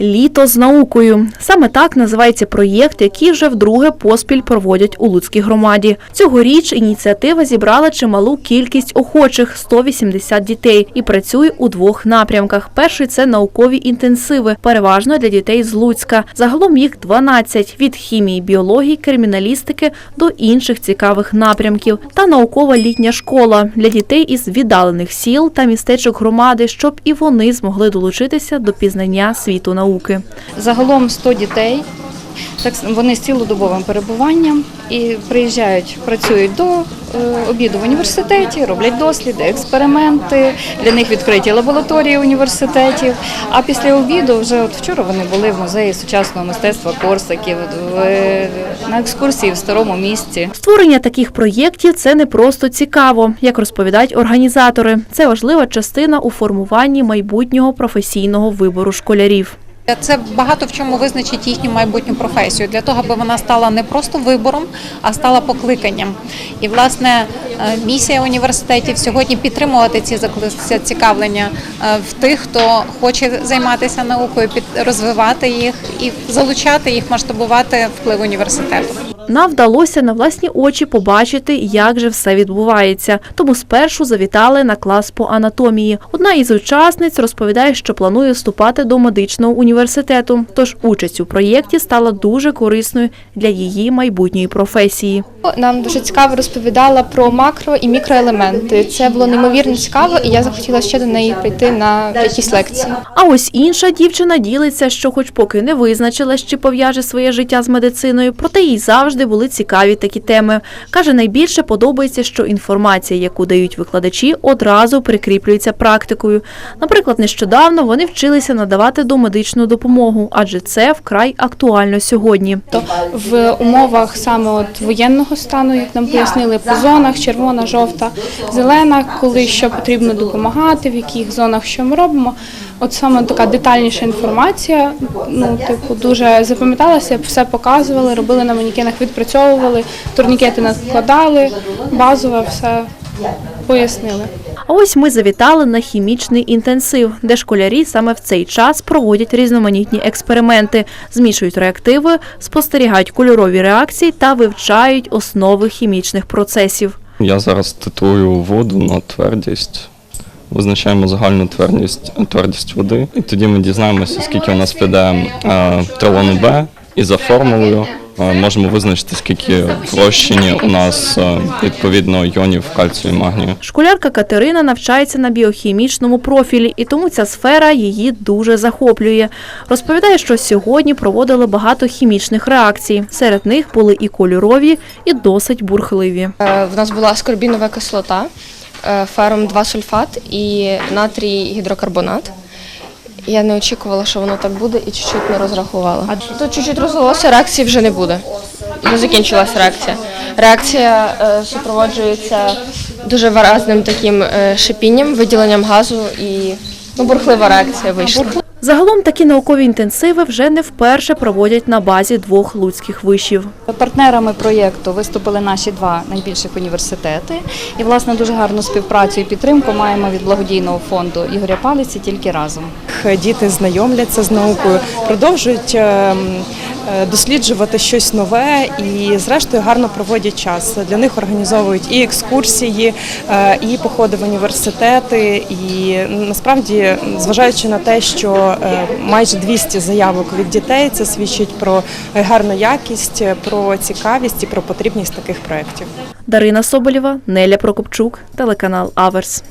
Літо з наукою. Саме так називається проєкт, який вже вдруге поспіль проводять у Луцькій громаді. Цьогоріч ініціатива зібрала чималу кількість охочих 180 дітей і працює у двох напрямках. Перший це наукові інтенсиви, переважно для дітей з Луцька. Загалом їх 12 – від хімії, біології, криміналістики до інших цікавих напрямків. Та наукова літня школа для дітей із віддалених сіл та містечок громади, щоб і вони змогли долучитися до пізнання світу науки. Загалом 100 дітей. Так вони з цілодобовим перебуванням і приїжджають, працюють до е, обіду в університеті, роблять досліди, експерименти. Для них відкриті лабораторії університетів. А після обіду, вже от вчора вони були в музеї сучасного мистецтва Корсаків в- на екскурсії в старому місті. Створення таких проєктів це не просто цікаво, як розповідають організатори. Це важлива частина у формуванні майбутнього професійного вибору школярів. Це багато в чому визначить їхню майбутню професію для того, аби вона стала не просто вибором, а стала покликанням. І власне е, місія університетів сьогодні підтримувати ці зацікавлення е, в тих, хто хоче займатися наукою, розвивати їх і залучати їх, масштабувати вплив університету. Нам вдалося на власні очі побачити, як же все відбувається. Тому спершу завітали на клас по анатомії. Одна із учасниць розповідає, що планує вступати до медичного університету. Тож участь у проєкті стала дуже корисною для її майбутньої професії. Нам дуже цікаво розповідала про макро і мікроелементи. Це було неймовірно цікаво, і я захотіла ще до неї прийти на якісь лекції. А ось інша дівчина ділиться, що, хоч поки не визначилась, чи пов'яже своє життя з медициною, проте їй завжди були цікаві такі теми. Каже, найбільше подобається, що інформація, яку дають викладачі, одразу прикріплюється практикою. Наприклад, нещодавно вони вчилися надавати домедичну допомогу, адже це вкрай актуально сьогодні. То в умовах саме от воєнного стану, як нам пояснили, по зонах червона, жовта, зелена, коли що потрібно допомагати, в яких зонах що ми робимо. От саме така детальніша інформація, ну типу, дуже запам'яталася, все показували, робили на манікенах, відпрацьовували, турнікети накладали, базове все пояснили. А ось ми завітали на хімічний інтенсив, де школярі саме в цей час проводять різноманітні експерименти, змішують реактиви, спостерігають кольорові реакції та вивчають основи хімічних процесів. Я зараз титую воду на твердість. Визначаємо загальну твердість, твердість води, і тоді ми дізнаємося, скільки у нас піде е, трилону Б, і за формулою е, можемо визначити, скільки в розчині у нас е, відповідно йонів кальцію і магнію. Школярка Катерина навчається на біохімічному профілі, і тому ця сфера її дуже захоплює. Розповідає, що сьогодні проводили багато хімічних реакцій. Серед них були і кольорові, і досить бурхливі. Е, В нас була аскорбінова кислота, е, ферум 2 сульфат і натрій гідрокарбонат. Я не очікувала, що воно так буде, і чуть-чуть не розрахувала. Тут чуть-чуть розлилося, реакції вже не буде. Не закінчилася реакція. Реакція е, супроводжується дуже виразним таким е, шипінням, виділенням газу і ну, бурхлива реакція вийшла. Загалом такі наукові інтенсиви вже не вперше проводять на базі двох луцьких вишів. Партнерами проєкту виступили наші два найбільших університети. І, власне, дуже гарну співпрацю і підтримку маємо від благодійного фонду Ігоря Палиці тільки разом. діти знайомляться з наукою, продовжують е, м, е, досліджувати щось нове і, зрештою, гарно проводять час. Для них організовують і екскурсії, е, і походи в університети. І насправді, зважаючи на те, що е, майже 200 заявок від дітей, це свідчить про е, гарну якість, про цікавість і про потрібність таких проєктів. Дарина Соболєва, Неля Прокопчук, телеканал Аверс.